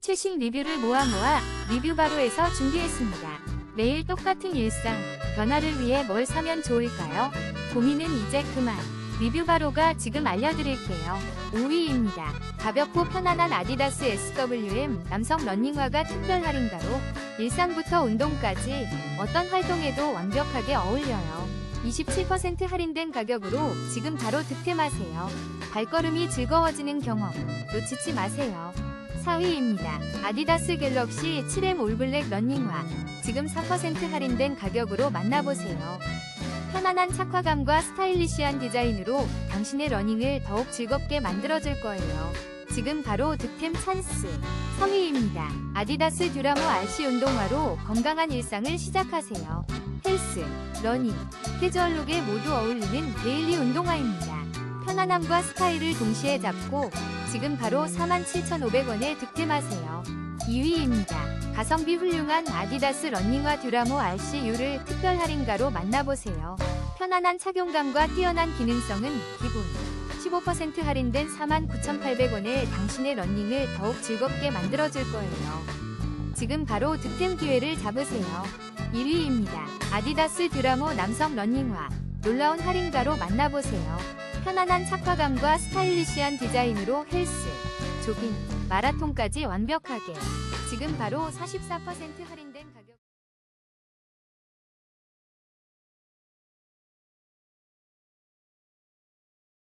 최신 리뷰를 모아 모아 리뷰 바로에서 준비했습니다. 매일 똑같은 일상, 변화를 위해 뭘 사면 좋을까요? 고민은 이제 그만. 리뷰 바로가 지금 알려드릴게요. 5위입니다. 가볍고 편안한 아디다스 SWM 남성 러닝화가 특별 할인가로 일상부터 운동까지 어떤 활동에도 완벽하게 어울려요. 27% 할인된 가격으로 지금 바로 득템하세요. 발걸음이 즐거워지는 경험 놓치지 마세요. 4위입니다. 아디다스 갤럭시 7M 올블랙 러닝화 지금 4% 할인된 가격으로 만나보세요. 편안한 착화감과 스타일리시한 디자인으로 당신의 러닝을 더욱 즐겁게 만들어줄 거예요. 지금 바로 득템 찬스. 3위입니다. 아디다스 듀라모 RC 운동화로 건강한 일상을 시작하세요. 헬스, 러닝, 캐주얼룩에 모두 어울리는 데일리 운동화입니다. 편안함과 스타일을 동시에 잡고 지금 바로 47,500원에 득템하세요. 2위입니다. 가성비 훌륭한 아디다스 러닝화 듀라모 RCU를 특별 할인가로 만나보세요. 편안한 착용감과 뛰어난 기능성은 기본. 15% 할인된 49,800원에 당신의 러닝을 더욱 즐겁게 만들어줄 거예요. 지금 바로 득템 기회를 잡으세요. 1위입니다. 아디다스 듀라모 남성 러닝화. 놀라운 할인가로 만나보세요. 편안한 착화감과 스타일리시한 디자인으로 헬스, 조깅, 마라톤까지 완벽하게. 지금 바로 44% 할인